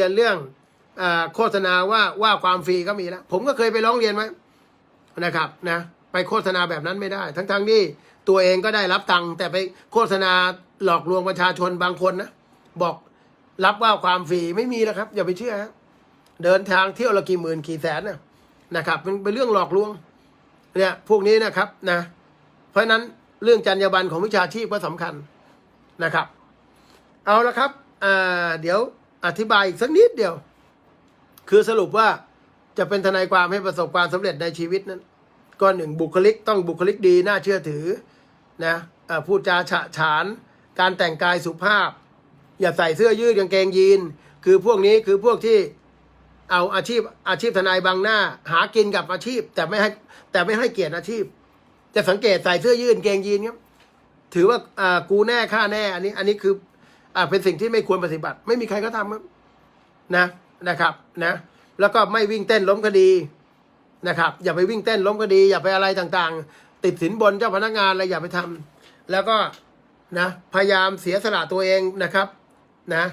เรียนเรื่องอโฆษณาว่าว่าความฟรีก็มีแล้ว ผมก็เคยไปร้องเรียนไว้นะครับนะไปโฆษณาแบบนั้นไม่ได้ ทั้งๆทที่ตัวเองก็ได้รับตังค์แต่ไปโฆษณาหลอกลวงประชาชนบางคนนะบอกรับว่าความฟรีไม่มีแล้วครับ อย่าไปเชื่อฮะเดินทางเที่ยวละกี่หมื่นกี่แสนนะนะครับเป็นเป็นเรื่องหลอกลวงเนี่ยพวกนี้นะครับนะเพราะฉะนั้นเรื่องจรรยาบรรณของวิชาชีพก็สำคัญนะครับ เอาละครับเดี๋ยว อธิบายอีกสักนิดเดียว คือสรุปว่าจะเป็นทนายความให้ประสบความสำเร็จในชีวิตนั้น ก็หนึ่งบุคลิกต้องบุคลิกดีน่าเชื่อถือนะพูดจาฉะฉาน การแต่งกายสุภาพ อย่าใส่เสื้อยืดกางเกงยีน คือพวกนี้คือพวกที่เอาอาชีพอาชีพทนายบังหน้า หากินกับอาชีพ แต่ไม่ให้แต่ไม่ให้เกียรติอาชีพ จะสังเกตใส่เสื้อยืดกางเกงยีนครับถือว่าอ่ากูแน่ค่าแน่ อันนี้ อันนี้คือ อ่าเป็นสิ่งที่ไม่ควรปฏิบัติ ไม่มีใครก็ทำครับนะนะครับนะ แล้วก็ไม่วิ่งเต้นล้มคดีนะครับ อย่าไปวิ่งเต้นล้มคดี อย่าไปอะไรต่างๆ ติดสินบนเจ้าพนักงานอะไรอย่าไปทำแล้วก็นะพยายามเสียสละตัวเองนะครับนะ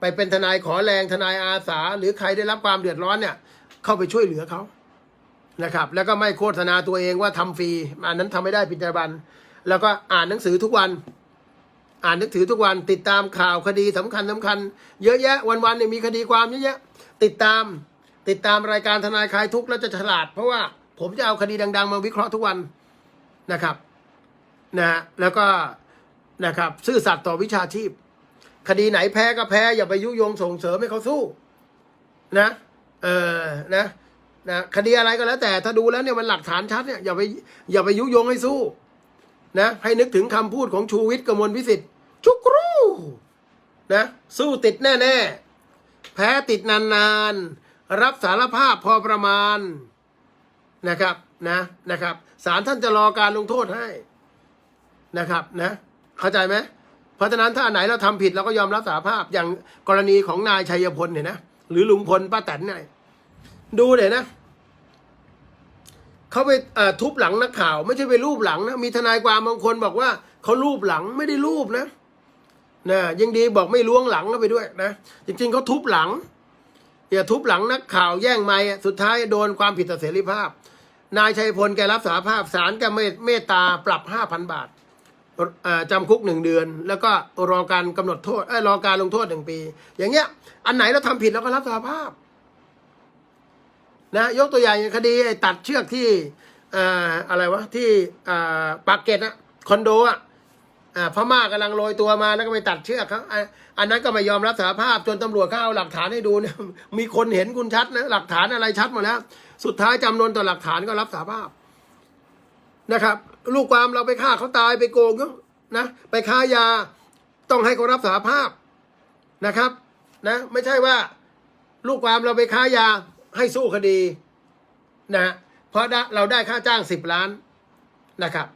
ไปเป็นทนายขอแรงทนายอาสา หรือใครได้รับความเดือดร้อนเนี่ยเข้าไปช่วยเหลือเขานะครับ แล้วก็ไม่โฆษณาตัวเองว่าทำฟรีอันนั้นทำไม่ได้ปิจารบันแล้วก็อ่านหนังสือทุกวัน อ่านหนังสือทุกวันติดตามข่าวคดีสำคัญสำคัญ เยอะแยะวันๆเนี่ยมีคดีความเยอะแยะ ติดตาม ติดตามรายการทนายคลายทุกข์แล้วจะฉลาด เพราะว่าผมจะเอาคดีดัง ๆ มาวิเคราะห์ทุกวันนะครับนะฮะแล้วก็นะครับซื่อสัตย์ต่อวิชาชีพ คดีไหนแพ้ก็แพ้ อย่าไปยุยงส่งเสริมให้เขาสู้ นะเออนะนะคดีอะไรก็แล้ว แต่ถ้าดูแล้วเนี่ยมันหลักฐานชัดเนี่ยอย่าไปอย่าไปยุยงให้สู้นะให้นึกถึงคำพูดของชูวิทย์กมลวิสิทธิ์ ชุกรูนะสู้ติดแน่ๆ แพ้ติดนานๆ รับสารภาพพอประมาณนะครับนะนะครับศาลท่านจะรอการลงโทษให้นะครับนะเข้าใจไหมเพราะฉะนั้นถ้าอันไหนเราทำผิดเราก็ยอมรับสารภาพอย่างกรณีของนายชัยพลเนี่ยนะหรือลุงพลป้าแตนเนี่ยดูเดี๋ยนะเขาไปทุบหลังนักข่าว ไม่ใช่ไปรูปหลังนะมีทนายความบางคนบอกว่าเขารูปหลังไม่ได้รูปนะ นะยังดีบอกไม่ล้วงหลังเข้าไปด้วยนะจริงๆเขาทุบหลังอย่าทุบหลังนักข่าวแย่งไม้สุดท้ายโดนความผิดต่อเสรีภาพ นายชัยพลแกรับสารภาพศาลแกเมตตาปรับห้าพันบาทอ่าจำคุกหนึ่งเดือน แล้วก็รอการกำหนดโทษรอการลงโทษหนึ่งปี อย่างเงี้ย อันไหนเราทำผิดเราก็รับสารภาพ นะยกตัวอย่างอย่างคดีตัดเชือกที่ออะไรวะที่ปากเกร็ดอะคอนโดอะ อ่าพม่ากำลังโรยตัวมาแล้วก็ไปตัดเชือกเขาอะอันนั้นก็ไม่ยอมรับสารภาพจนตำรวจเขาเอาหลักฐานให้ดูเนี่ยมีคนเห็นคุณชัดนะหลักฐานอะไรชัดหมดแล้ว สุดท้ายจำนวนต่อหลักฐานก็รับสารภาพนะครับ ลูกความเราไปฆ่าเขาตายไปโกงเขานะไปค้ายาต้องให้เขารับสารภาพนะครับ นะ ไม่ใช่ว่า ลูกความเราไปค้ายาให้สู้คดีนะฮะเพราะเราได้ค่าจ้างสิบล้านนะครับ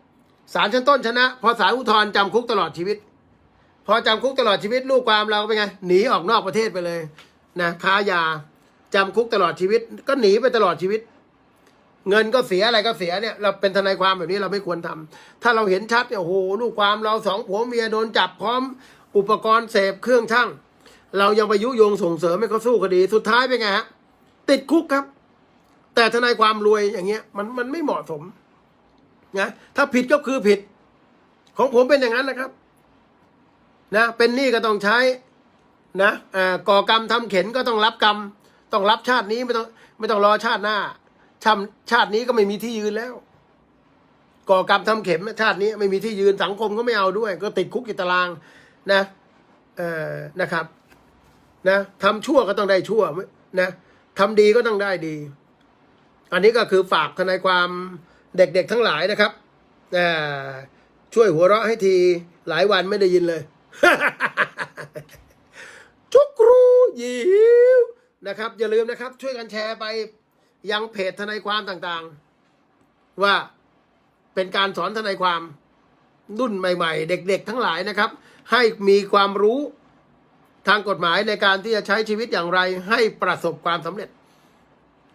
ศาลชั้นต้นชนะ พอศาลอุทธรณ์จำคุกตลอดชีวิต พอจำคุกตลอดชีวิตลูกความเราเป็นไงหนีออกนอกประเทศไปเลยนะค้ายาจำคุกตลอดชีวิต ก็หนีไปตลอดชีวิต เงินก็เสียอะไรก็เสียเนี่ย เราเป็นทนายความแบบนี้เราไม่ควรทำถ้าเราเห็นชัดเนี่ยโอ้โหลูกความเราสองผัวเมียโดนจับพร้อม อุปกรณ์เสพเครื่องช่างเรายังไปยุยงส่งเสริมให้เขาสู้คดีสุดท้ายเป็นไงฮะติดคุกครับ แต่ทนายความรวยอย่างเงี้ยมันมันไม่เหมาะสม นะถ้าผิดก็คือผิด ของผมเป็นอย่างนั้นนะครับ นะ เป็นหนี้ก็ต้องใช้ นะอ่าก่อกรรมทำเข็นก็ต้องรับกรรม ต้องรับชาตินี้ไม่ต้องไม่ต้องรอชาติหน้าชาชาตินี้ก็ไม่มีที่ยืนแล้ว ก่อกรรมทำเข็มชาตินี้ไม่มีที่ยืนสังคมก็ไม่เอาด้วย ก็ติดคุกกิตารางนะเอ่อนะครับ นะทำชั่วก็ต้องได้ชั่วนะทำดีก็ต้องได้ดี อันนี้ก็คือฝากทนายความ เด็กๆทั้งหลายนะครับช่วยหัวเราะให้ทีหลายวันไม่ได้ยินเลยชุกรูยิวนะครับ อย่าลืมนะครับ ช่วยกันแชร์ไปยังเพจทนายความต่างๆ ว่าเป็นการสอนทนายความรุ่นใหม่ ๆ เด็กๆ ทั้งหลายนะครับ ให้มีความรู้ทางกฎหมายในการที่จะใช้ชีวิตอย่างไรให้ประสบความสำเร็จ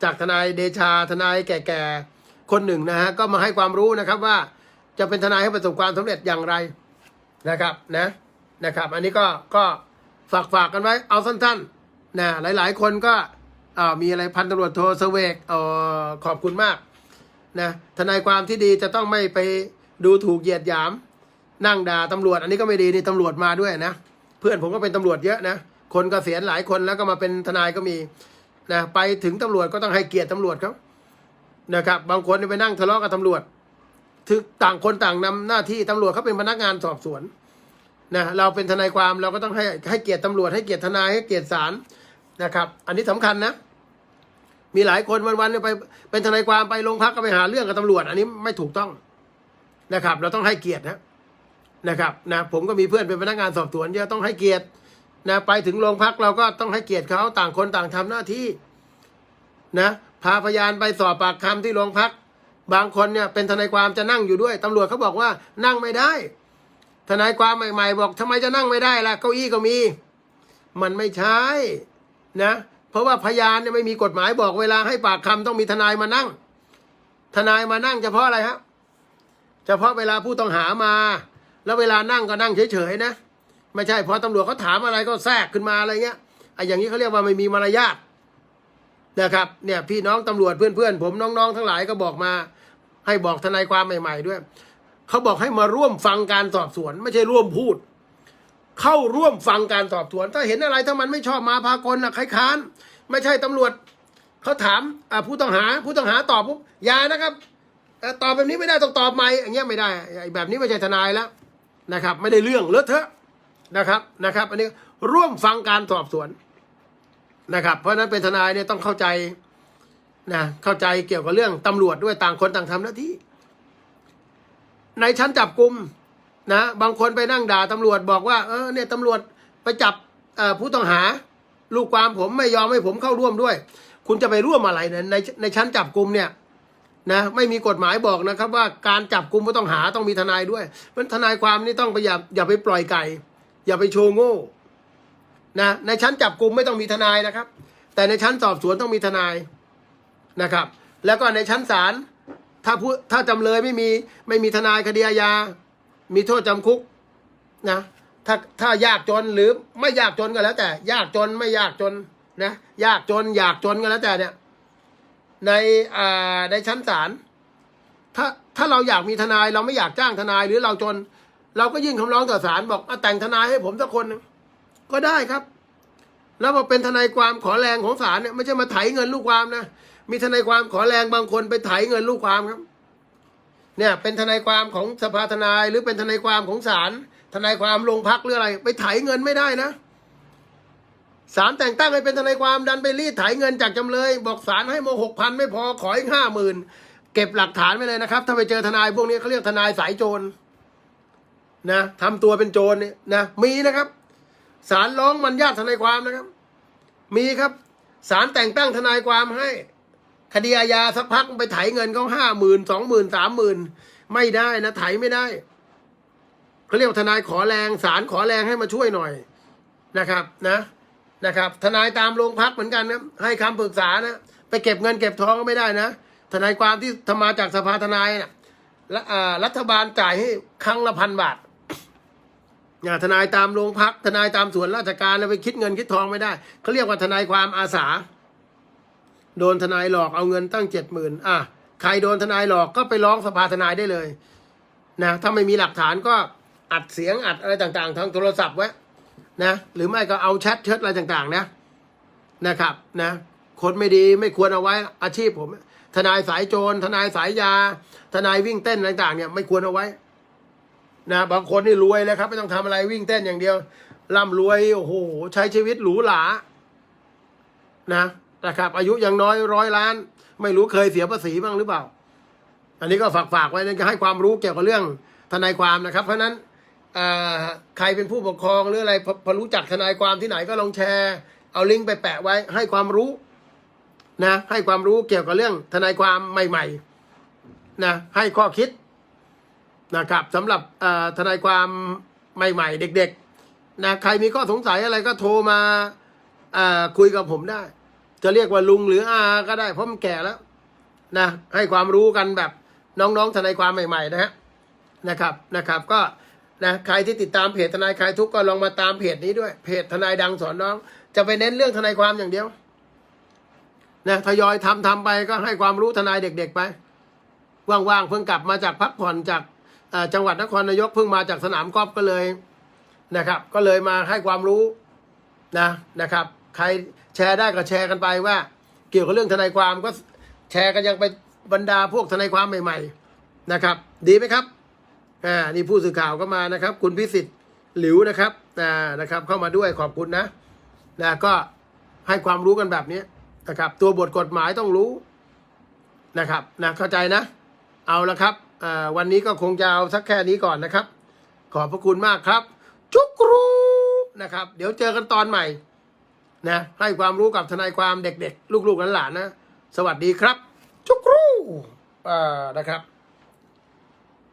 จากทนายเดชาทนายแก่ๆ คนหนึ่งนะฮะก็มาให้ความรู้นะครับว่าจะเป็นทนายให้ประสบความสำเร็จอย่างไรนะครับนะนะครับ อันนี้ก็ก็ฝากฝากกันไว้เอาสั้นๆนะหลาย ๆ คนก็อ่ามีอะไรพันตำรวจโทเสเวกเออขอบคุณมากนะทนายความที่ดีจะต้องไม่ไปดูถูกเหยียดหยาม นั่งด่าตำรวจ อันนี้ก็ไม่ดีนี่ตำรวจมาด้วยนะ เพื่อนผมก็เป็นตำรวจเยอะนะคนเกษียณหลายคนแล้วก็มาเป็นทนายก็มีนะไปถึงตำรวจก็ต้องให้เกียรติตำรวจเขา นะครับ บางคนไปนั่งทะเลาะกับตำรวจถึงต่างคนต่างนำหน้าที่ตำรวจเขาเป็นพนักงานสอบสวนนะเราเป็นทนายความเราก็ต้องให้ให้เกียรติตำรวจให้เกียรติทนายให้เกียรติศาลนะครับ อันนี้สำคัญนะ มีหลายคนวันๆเนี่ยไป เป็นทนายความไปโรงพักก็ไปหาเรื่องกับตำรวจ อันนี้ไม่ถูกต้องนะครับ เราต้องให้เกียรตินะนะครับนะผมก็มีเพื่อนเป็นพนักงานสอบสวนเยอะต้องให้เกียรตินะไปถึงโรงพักเราก็ต้องให้เกียรติเขาต่างคนต่างทำหน้าที่นะ พาพยานไปสอบปากคำที่โรงพัก บางคนเนี่ยเป็นทนายความจะนั่งอยู่ด้วยตำรวจเขาบอกว่านั่งไม่ได้ ทนายความใหม่ ๆ บอกทำไมจะนั่งไม่ได้ล่ะเก้าอี้ก็มี มันไม่ใช่นะ เพราะว่าพยานเนี่ยไม่มีกฎหมายบอกเวลาให้ปากคำต้องมีทนายมานั่ง ทนายมานั่งเฉพาะอะไรครับเฉพาะเวลาผู้ต้องหามา แล้วเวลานั่งก็นั่งเฉยๆนะไม่ใช่พอตำรวจเขาถามอะไรก็แทรกขึ้นมาอะไรเงี้ยไอ้อย่างนี้เขาเรียกว่าไม่มีมารยาท นะครับเนี่ยพี่น้องตำรวจเพื่อนๆผมน้องๆ ทั้งหลายก็บอกมา ให้บอกทนายความใหม่ ๆ ด้วยเขาบอกให้มาร่วมฟังการสอบสวน ไม่ใช่ร่วมพูด เข้าร่วมฟังการสอบสวน ถ้าเห็นอะไรถ้ามันไม่ชอบมาพากลนะใครค้าน ไม่ใช่ตำรวจเขาถามผู้ต้องหาผู้ต้องหาตอบปุ๊บยานะครับอตอบแบบนี้ไม่ได้ต้องตอบใหม่อย่างเงี้ยไม่ได้ไอ้แบบนี้ไม่ใช่ทนายแล้วนะครับ ไม่ได้เรื่องเลอะเทอะนะครับนะครับ อันนี้ร่วมฟังการสอบสวน นะครับ เพราะฉะนั้นเป็นทนายเนี่ยต้องเข้าใจนะเข้าใจเกี่ยวกับเรื่องตำรวจด้วยต่างคนต่างทำหน้าที่ ในชั้นจับกลุ่มนะบางคนไปนั่งด่าตำรวจบอกว่า เออเนี่ยตำรวจไปจับผู้ต้องหา ลูกความผมไม่ยอมให้ผมเข้าร่วมด้วย คุณจะไปร่วมอะไรเนี่ยในในชั้นจับกลุ่มเนี่ยนะไม่มีกฎหมายบอกนะครับ ว่าการจับกลุ่มผู้ต้องหาต้องมีทนายด้วยเพราะทนายความนี่ต้องไปอย่าอย่าไปปล่อยไก่ อย่าไปโชว์โง่ นะในชั้นจับกลุ่มไม่ต้องมีทนายนะครับ แต่ในชั้นสอบสวนต้องมีทนายนะครับ แล้วก็ในชั้นศาลถ้าผู้ถ้าจำเลยไม่มีไม่มีทนายคดีอาญา มีโทษจำคุกนะถ้าถ้ายากจนหรือไม่ยากจนก็แล้วแต่ ยากจนไม่ยากจนนะยากจนอยากจนก็แล้วแต่เนี่ยในอ่าในชั้นศาลถ้าถ้าเราอยากมีทนายเราไม่อยากจ้างทนายหรือเราจน เราก็ยื่นคำร้องต่อศาลบอกอแต่งทนายให้ผมสักคนนึง ก็ได้ครับ แล้วพอเป็นทนายความขอแรงของศาลเนี่ยไม่ใช่มาไถเงินลูกความนะมีทนายความขอแรงบางคนไปไถเงินลูกความครับ เนี่ยเป็นทนายความของสภาทนายหรือเป็นทนายความของศาลทนายความโรงพักหรืออะไร ไปไถเงินไม่ได้นะศาลแต่งตั้งให้เป็นทนายความดันไปรีดไถเงินจากจำเลย บอกศาลให้โมหกพันไม่พอขออีกห้าหมื่นเก็บหลักฐานไว้เลยนะครับ ถ้าไปเจอทนายพวกนี้เขาเรียกทนายสายโจรนะทำตัวเป็นโจรเนี่ยนะมีนะครับ ศาลร้องมันญาติทนายความนะครับ มีครับศาลแต่งตั้งทนายความให้ คดีอาญาสักพักไปไถเงินเขาห้าหมื่นสองหมื่นสามหมื่นไม่ได้นะไถไม่ได้เขาเรียกว่าทนายขอแรงศาลขอแรงให้มาช่วยหน่อยนะครับนะนะครับ ทนายตามโรงพักเหมือนกันนะให้คำปรึกษานะไปเก็บเงินเก็บทองก็ไม่ได้นะทนายความที่ทำมาจากสภาทนายนะและอ่ารัฐบาลจ่ายให้ครั้งละพันบาท อย่าทนายตามโรงพัก ทนายตามส่วนราชการแล้วไปคิดเงินคิดทองไม่ได้เขาเรียกว่าทนายความอาสา โดนทนายหลอกเอาเงินตั้งเจ็ดหมื่นอะใครโดนทนายหลอกก็ไปร้องสภาทนายได้เลย นะถ้าไม่มีหลักฐานก็อัดเสียงอัดอะไรต่างๆ ทางโทรศัพท์ไว้นะหรือไม่ก็เอาแชทเชิดอะไรต่างๆ นะนะครับ นะ คนไม่ดีไม่ควรเอาไว้อาชีพผม ทนายสายโจร ทนายสายยา ทนายวิ่งเต้นอะไรต่างๆเนี่ยไม่ควรเอาไว้ นะบางคนนี่รวยเลยครับ ไม่ต้องทำอะไรวิ่งเต้นอย่างเดียวร่ำรวยโอ้โหใช้ชีวิตหรูหรานะนะครับ อายุยังน้อยร้อยล้าน ไม่รู้เคยเสียภาษีบ้างหรือเปล่า อันนี้ก็ฝากฝากไว้นะจะให้ความรู้เกี่ยวกับเรื่องทนายความนะครับ เพราะฉะนั้นใครเป็นผู้ปกครองหรืออะไรพพอรู้จักทนายความที่ไหนก็ลองแชร์ เอาลิงก์ไปแปะไว้ ให้ความรู้นะให้ความรู้เกี่ยวกับเรื่องทนายความใหม่ ๆ นะให้ข้อคิด นะครับสำหรับทนายความใหม่ ๆ เด็กๆนะใครมีข้อสงสัยอะไรก็โทรมาคุยกับผมได้ จะเรียกว่าลุงหรืออาก็ได้เพราะมันแก่แล้วนะให้ความรู้กันแบบน้องๆทนายความใหม่ ๆ นะฮะนะครับนะครับก็นะใครที่ติดตามเพจทนายคลายทุกข์ก็ลองมาตามเพจนี้ด้วย เพจทนายดังสอนน้อง จะไปเน้นเรื่องทนายความอย่างเดียวนะทยอยทำทำไปก็ให้ความรู้ทนายเด็ก ๆ ไป ว่างๆเพิ่งกลับมาจากพักผ่อนจาก จังหวัดนครนายกเพิ่งมาจากสนามกอล์ฟก็เลยนะครับ ก็เลยมาให้ความรู้นะนะครับ ใครแชร์ได้ก็แชร์กันไปว่า เกี่ยวกับเรื่องทนายความก็แชร์กันยังไปบรรดาพวกทนายความใหม่ ๆนะครับ ดีไหมครับอ่านี่ผู้สื่อข่าวก็มานะครับ คุณพิสิทธิ์หลิวนะครับอ่านะครับ เข้ามาด้วยขอบคุณนะนะก็ให้ความรู้กันแบบนี้นะครับ ตัวบทกฎหมายต้องรู้นะครับนะเข้าใจนะ เอาละครับ วันนี้ก็คงจะเอาสักแค่นี้ก่อนนะครับ ขอบพระคุณมากครับ จุกรูนะครับ เดี๋ยวเจอกันตอนใหม่นะให้ความรู้กับทนายความเด็กๆ ลูกๆหลานๆนะ สวัสดีครับ จุกรูนะครับ